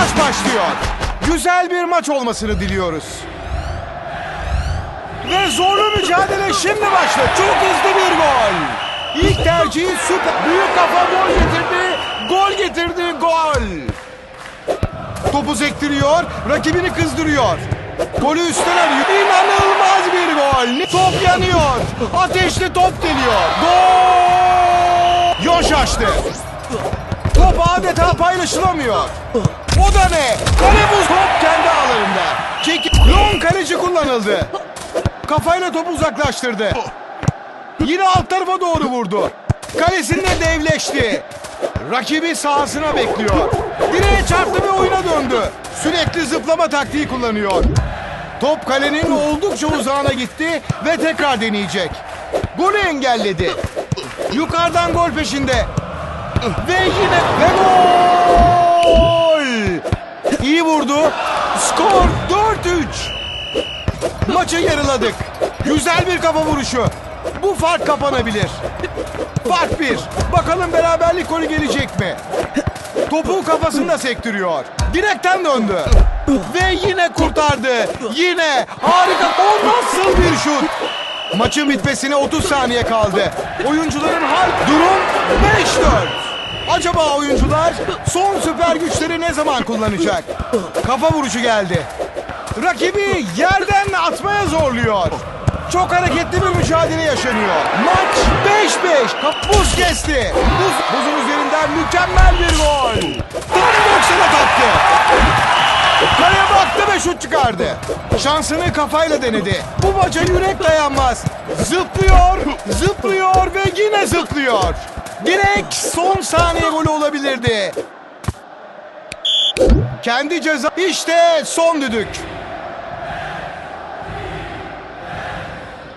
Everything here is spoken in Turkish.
Maç başlıyor. Güzel bir maç olmasını diliyoruz. Ve zorlu mücadele şimdi başladı. Çok hızlı bir gol. İlk tercihi süper. Büyük kafa gol getirdi. Gol getirdi. Gol. Topu sektiriyor. Rakibini kızdırıyor. Golü üstten arıyor. İnanılmaz bir gol. Top yanıyor. Ateşli top geliyor. Gol. Yoş açtı. Top adeta paylaşılamıyor. O da ne? Kale buz top kendi ağlarında. Çekip long kaleci kullanıldı. Kafayla topu uzaklaştırdı. Yine alt tarafa doğru vurdu. Kalesinde devleşti. Rakibi sahasına bekliyor. Direğe çarptı ve oyuna döndü. Sürekli zıplama taktiği kullanıyor. Top kalenin oldukça uzağına gitti ve tekrar deneyecek. Golü engelledi. Yukarıdan gol peşinde. Ve yine ve gol! İyi vurdu. Skor 4-3. Maçı yarıladık. Güzel bir kafa vuruşu. Bu fark kapanabilir. Fark bir. Bakalım beraberlik golü gelecek mi? Topu kafasında sektiriyor. Direkten döndü. Ve yine kurtardı. Yine harika. O nasıl bir şut? Maçın bitmesine 30 saniye kaldı. Oyuncuların hal durum 5-4. Acaba oyuncular son süper güçleri ne zaman kullanacak? Kafa vuruşu geldi. Rakibi yerden atmaya zorluyor. Çok hareketli bir mücadele yaşanıyor. Maç 5-5. Kap- Buz kesti. Buz, buzun üzerinden mükemmel bir gol. Tam 90'a taktı. Kaleye baktı ve şut çıkardı. Şansını kafayla denedi. Bu maça yürek dayanmaz. Zıplıyor, zıplıyor ve yine zıplıyor. Direkt son saniye golü olabilirdi. Kendi ceza... İşte son düdük.